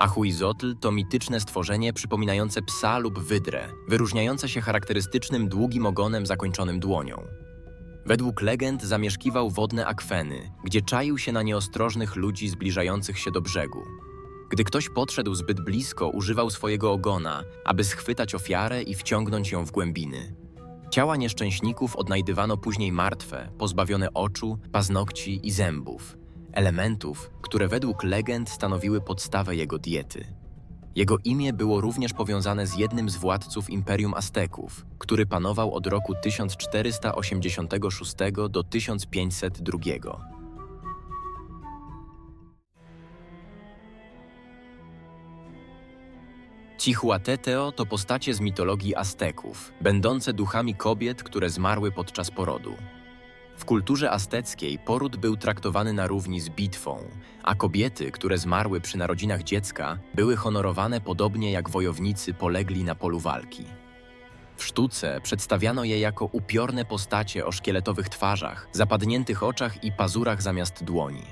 Ahuizotl to mityczne stworzenie przypominające psa lub wydrę, wyróżniające się charakterystycznym długim ogonem zakończonym dłonią. Według legend zamieszkiwał wodne akweny, gdzie czaił się na nieostrożnych ludzi zbliżających się do brzegu. Gdy ktoś podszedł zbyt blisko, używał swojego ogona, aby schwytać ofiarę i wciągnąć ją w głębiny. Ciała nieszczęśników odnajdywano później martwe, pozbawione oczu, paznokci i zębów, elementów, które według legend stanowiły podstawę jego diety. Jego imię było również powiązane z jednym z władców Imperium Azteków, który panował od roku 1486 do 1502. Cihuateteo to postacie z mitologii Azteków, będące duchami kobiet, które zmarły podczas porodu. W kulturze azteckiej poród był traktowany na równi z bitwą, a kobiety, które zmarły przy narodzinach dziecka, były honorowane podobnie jak wojownicy polegli na polu walki. W sztuce przedstawiano je jako upiorne postacie o szkieletowych twarzach, zapadniętych oczach i pazurach zamiast dłoni.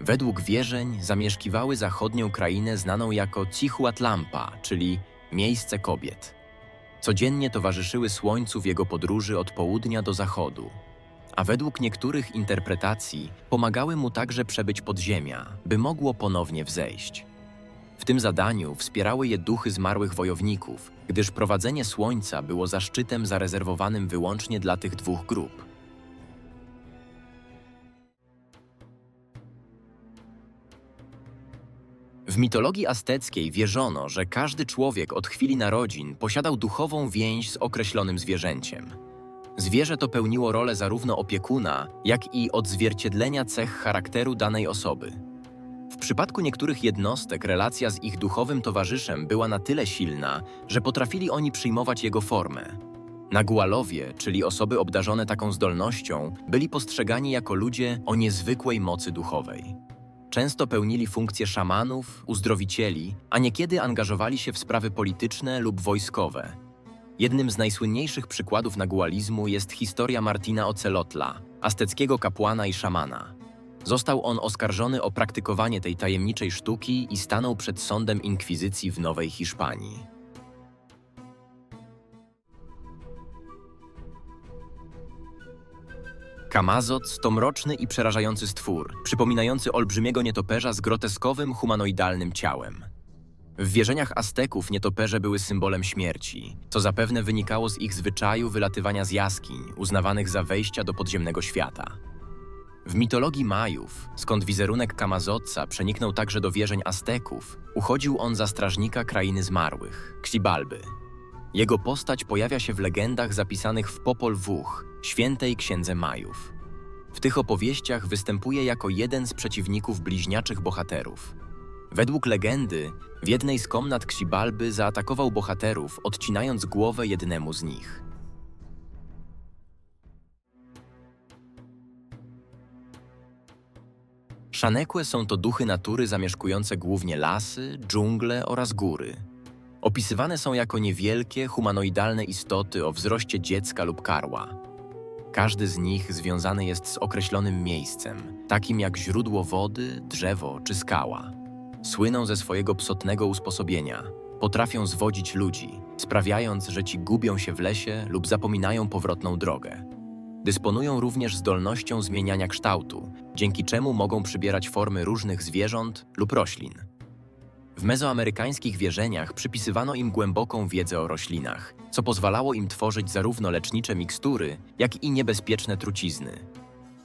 Według wierzeń zamieszkiwały zachodnią krainę znaną jako Cihuatlampa, czyli miejsce kobiet. Codziennie towarzyszyły słońcu w jego podróży od południa do zachodu, a według niektórych interpretacji pomagały mu także przebyć podziemia, by mogło ponownie wzejść. W tym zadaniu wspierały je duchy zmarłych wojowników, gdyż prowadzenie słońca było zaszczytem zarezerwowanym wyłącznie dla tych dwóch grup. W mitologii azteckiej wierzono, że każdy człowiek od chwili narodzin posiadał duchową więź z określonym zwierzęciem. Zwierzę to pełniło rolę zarówno opiekuna, jak i odzwierciedlenia cech charakteru danej osoby. W przypadku niektórych jednostek relacja z ich duchowym towarzyszem była na tyle silna, że potrafili oni przyjmować jego formę. Nagualowie, czyli osoby obdarzone taką zdolnością, byli postrzegani jako ludzie o niezwykłej mocy duchowej. Często pełnili funkcje szamanów, uzdrowicieli, a niekiedy angażowali się w sprawy polityczne lub wojskowe. Jednym z najsłynniejszych przykładów nagualizmu jest historia Martina Ocelotla, azteckiego kapłana i szamana. Został on oskarżony o praktykowanie tej tajemniczej sztuki i stanął przed sądem inkwizycji w Nowej Hiszpanii. Kamazoc to mroczny i przerażający stwór, przypominający olbrzymiego nietoperza z groteskowym, humanoidalnym ciałem. W wierzeniach Azteków nietoperze były symbolem śmierci, co zapewne wynikało z ich zwyczaju wylatywania z jaskiń, uznawanych za wejścia do podziemnego świata. W mitologii Majów, skąd wizerunek Kamazotca przeniknął także do wierzeń Azteków, uchodził on za strażnika krainy zmarłych, Xibalby. Jego postać pojawia się w legendach zapisanych w Popol Vuh, świętej księdze Majów. W tych opowieściach występuje jako jeden z przeciwników bliźniaczych bohaterów. Według legendy, w jednej z komnat Ksibalby zaatakował bohaterów, odcinając głowę jednemu z nich. Szanekłe są to duchy natury zamieszkujące głównie lasy, dżungle oraz góry. Opisywane są jako niewielkie, humanoidalne istoty o wzroście dziecka lub karła. Każdy z nich związany jest z określonym miejscem, takim jak źródło wody, drzewo czy skała. Słyną ze swojego psotnego usposobienia. Potrafią zwodzić ludzi, sprawiając, że ci gubią się w lesie lub zapominają powrotną drogę. Dysponują również zdolnością zmieniania kształtu, dzięki czemu mogą przybierać formy różnych zwierząt lub roślin. W mezoamerykańskich wierzeniach przypisywano im głęboką wiedzę o roślinach, co pozwalało im tworzyć zarówno lecznicze mikstury, jak i niebezpieczne trucizny.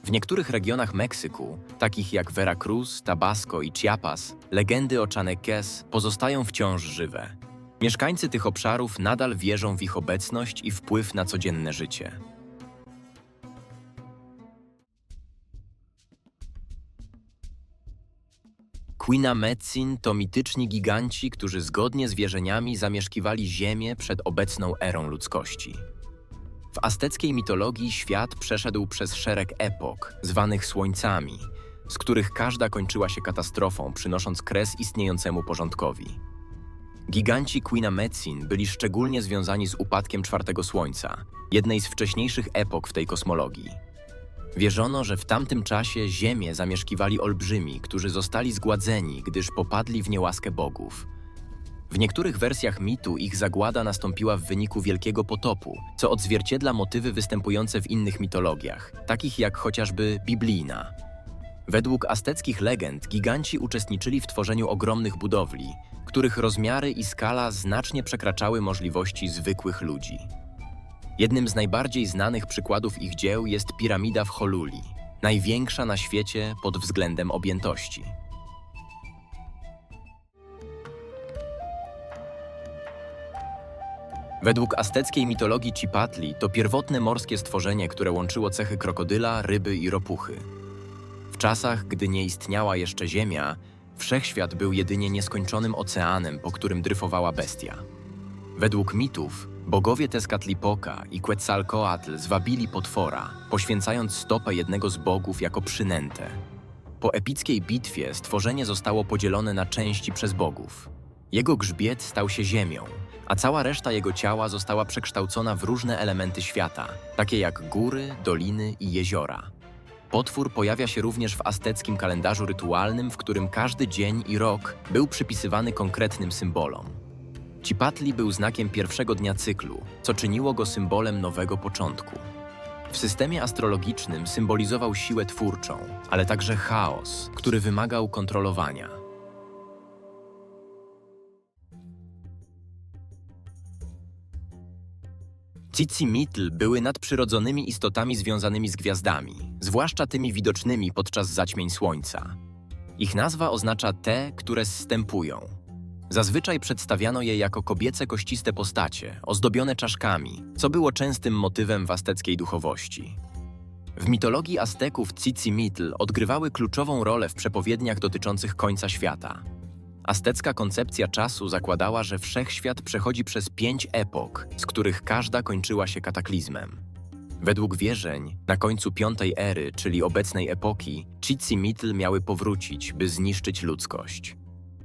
W niektórych regionach Meksyku, takich jak Veracruz, Tabasco i Chiapas, legendy o Chaneques pozostają wciąż żywe. Mieszkańcy tych obszarów nadal wierzą w ich obecność i wpływ na codzienne życie. Quina Metzin to mityczni giganci, którzy zgodnie z wierzeniami zamieszkiwali Ziemię przed obecną erą ludzkości. W azteckiej mitologii świat przeszedł przez szereg epok, zwanych słońcami, z których każda kończyła się katastrofą, przynosząc kres istniejącemu porządkowi. Giganci Quina Metzin byli szczególnie związani z upadkiem czwartego słońca, jednej z wcześniejszych epok w tej kosmologii. Wierzono, że w tamtym czasie ziemię zamieszkiwali olbrzymi, którzy zostali zgładzeni, gdyż popadli w niełaskę bogów. W niektórych wersjach mitu ich zagłada nastąpiła w wyniku wielkiego potopu, co odzwierciedla motywy występujące w innych mitologiach, takich jak chociażby biblijna. Według azteckich legend giganci uczestniczyli w tworzeniu ogromnych budowli, których rozmiary i skala znacznie przekraczały możliwości zwykłych ludzi. Jednym z najbardziej znanych przykładów ich dzieł jest piramida w Choluli, największa na świecie pod względem objętości. Według azteckiej mitologii Cipatli to pierwotne morskie stworzenie, które łączyło cechy krokodyla, ryby i ropuchy. W czasach, gdy nie istniała jeszcze Ziemia, wszechświat był jedynie nieskończonym oceanem, po którym dryfowała bestia. Według mitów, bogowie Tezcatlipoca i Quetzalcoatl zwabili potwora, poświęcając stopę jednego z bogów jako przynętę. Po epickiej bitwie stworzenie zostało podzielone na części przez bogów. Jego grzbiet stał się ziemią, a cała reszta jego ciała została przekształcona w różne elementy świata, takie jak góry, doliny i jeziora. Potwór pojawia się również w azteckim kalendarzu rytualnym, w którym każdy dzień i rok był przypisywany konkretnym symbolom. Cipatli był znakiem pierwszego dnia cyklu, co czyniło go symbolem nowego początku. W systemie astrologicznym symbolizował siłę twórczą, ale także chaos, który wymagał kontrolowania. Cicimitl były nadprzyrodzonymi istotami związanymi z gwiazdami, zwłaszcza tymi widocznymi podczas zaćmień słońca. Ich nazwa oznacza te, które zstępują. Zazwyczaj przedstawiano je jako kobiece kościste postacie, ozdobione czaszkami, co było częstym motywem w azteckiej duchowości. W mitologii Azteków Cicimitl odgrywały kluczową rolę w przepowiedniach dotyczących końca świata. Aztecka koncepcja czasu zakładała, że wszechświat przechodzi przez pięć epok, z których każda kończyła się kataklizmem. Według wierzeń, na końcu piątej ery, czyli obecnej epoki, Cicimitl miały powrócić, by zniszczyć ludzkość.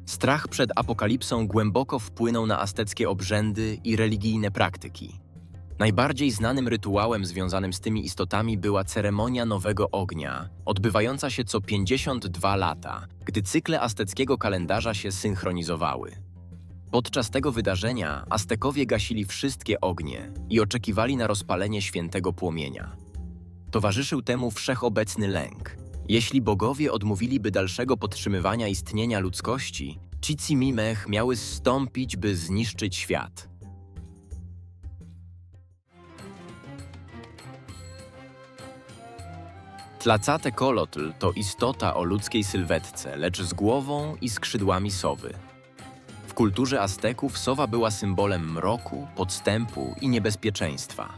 Strach przed apokalipsą głęboko wpłynął na azteckie obrzędy i religijne praktyki. Najbardziej znanym rytuałem związanym z tymi istotami była ceremonia Nowego Ognia, odbywająca się co 52 lata, gdy cykle azteckiego kalendarza się synchronizowały. Podczas tego wydarzenia Aztekowie gasili wszystkie ognie i oczekiwali na rozpalenie świętego płomienia. Towarzyszył temu wszechobecny lęk. Jeśli bogowie odmówiliby dalszego podtrzymywania istnienia ludzkości, Cicimimech miały zstąpić, by zniszczyć świat. Tlacatecolotl to istota o ludzkiej sylwetce, lecz z głową i skrzydłami sowy. W kulturze Azteków sowa była symbolem mroku, podstępu i niebezpieczeństwa.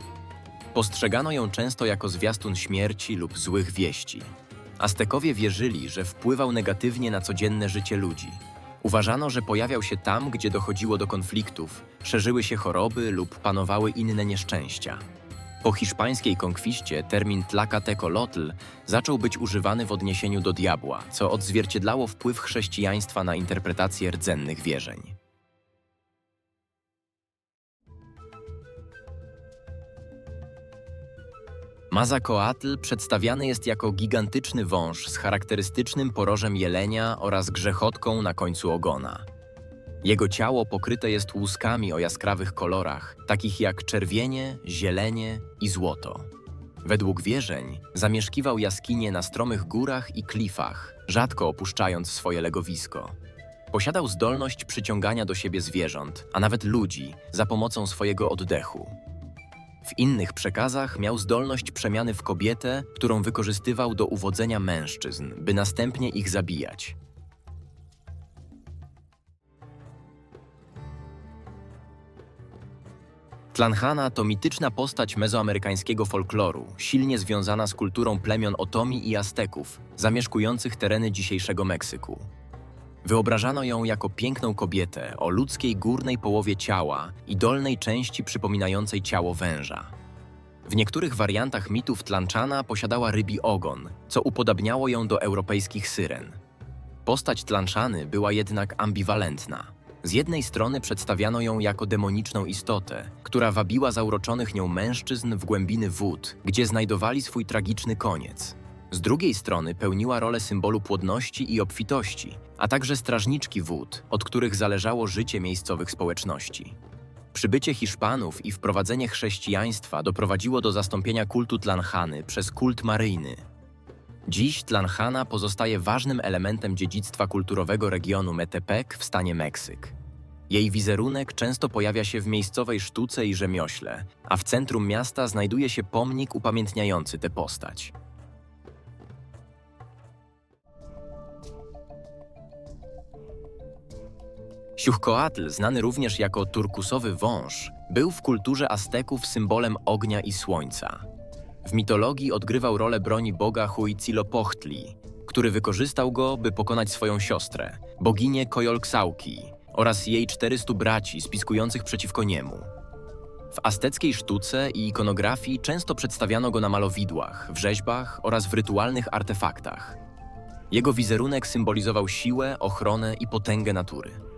Postrzegano ją często jako zwiastun śmierci lub złych wieści. Aztekowie wierzyli, że wpływał negatywnie na codzienne życie ludzi. Uważano, że pojawiał się tam, gdzie dochodziło do konfliktów, szerzyły się choroby lub panowały inne nieszczęścia. Po hiszpańskiej konkwiście termin Tlacatecolotl zaczął być używany w odniesieniu do diabła, co odzwierciedlało wpływ chrześcijaństwa na interpretację rdzennych wierzeń. Mazakoatl przedstawiany jest jako gigantyczny wąż z charakterystycznym porożem jelenia oraz grzechotką na końcu ogona. Jego ciało pokryte jest łuskami o jaskrawych kolorach, takich jak czerwienie, zielenie i złoto. Według wierzeń zamieszkiwał jaskinie na stromych górach i klifach, rzadko opuszczając swoje legowisko. Posiadał zdolność przyciągania do siebie zwierząt, a nawet ludzi, za pomocą swojego oddechu. W innych przekazach miał zdolność przemiany w kobietę, którą wykorzystywał do uwodzenia mężczyzn, by następnie ich zabijać. Tlanhana to mityczna postać mezoamerykańskiego folkloru, silnie związana z kulturą plemion Otomi i Azteków, zamieszkujących tereny dzisiejszego Meksyku. Wyobrażano ją jako piękną kobietę o ludzkiej górnej połowie ciała i dolnej części przypominającej ciało węża. W niektórych wariantach mitów Tlanczana posiadała rybi ogon, co upodabniało ją do europejskich syren. Postać Tlanczany była jednak ambiwalentna. Z jednej strony przedstawiano ją jako demoniczną istotę, która wabiła zauroczonych nią mężczyzn w głębiny wód, gdzie znajdowali swój tragiczny koniec. Z drugiej strony pełniła rolę symbolu płodności i obfitości, a także strażniczki wód, od których zależało życie miejscowych społeczności. Przybycie Hiszpanów i wprowadzenie chrześcijaństwa doprowadziło do zastąpienia kultu Tlanchany przez kult maryjny. Dziś Tlanchana pozostaje ważnym elementem dziedzictwa kulturowego regionu Metepec w stanie Meksyk. Jej wizerunek często pojawia się w miejscowej sztuce i rzemiośle, a w centrum miasta znajduje się pomnik upamiętniający tę postać. Siuchcoatl, znany również jako turkusowy wąż, był w kulturze Azteków symbolem ognia i słońca. W mitologii odgrywał rolę broni boga Huitzilopochtli, który wykorzystał go, by pokonać swoją siostrę, boginię Kojolksauki oraz jej 400 braci spiskujących przeciwko niemu. W azteckiej sztuce i ikonografii często przedstawiano go na malowidłach, w rzeźbach oraz w rytualnych artefaktach. Jego wizerunek symbolizował siłę, ochronę i potęgę natury.